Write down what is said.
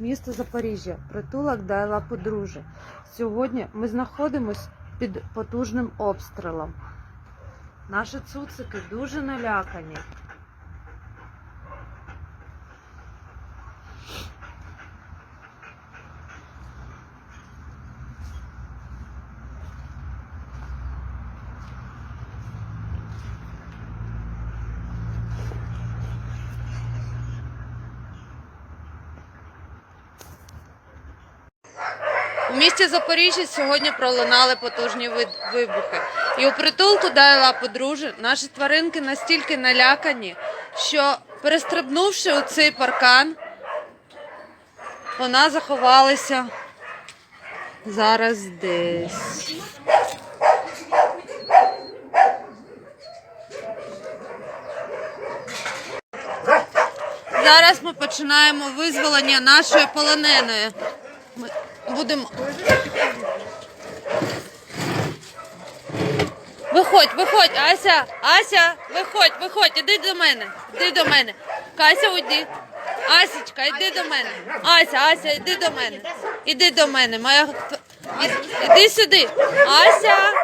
місто Запоріжжя, притулок Дайла Подружжя. Сьогодні ми знаходимось під потужним обстрілом. Наші цуцики дуже налякані. У місті Запоріжжя сьогодні пролунали потужні вибухи. І у притулку Дайла подружжя наші тваринки настільки налякані, що перестрибнувши у цей паркан, вона заховалася зараз десь. Зараз ми починаємо визволення нашої полоненої. Ми будемо. Виходь, виходь, Ася, Ася, виходь, виходь, іди до мене, іди до мене. Кася, уйди. Асічка, іди до мене. Ася, Ася, іди до мене. Іди до мене. Моя... Іди сюди. Ася,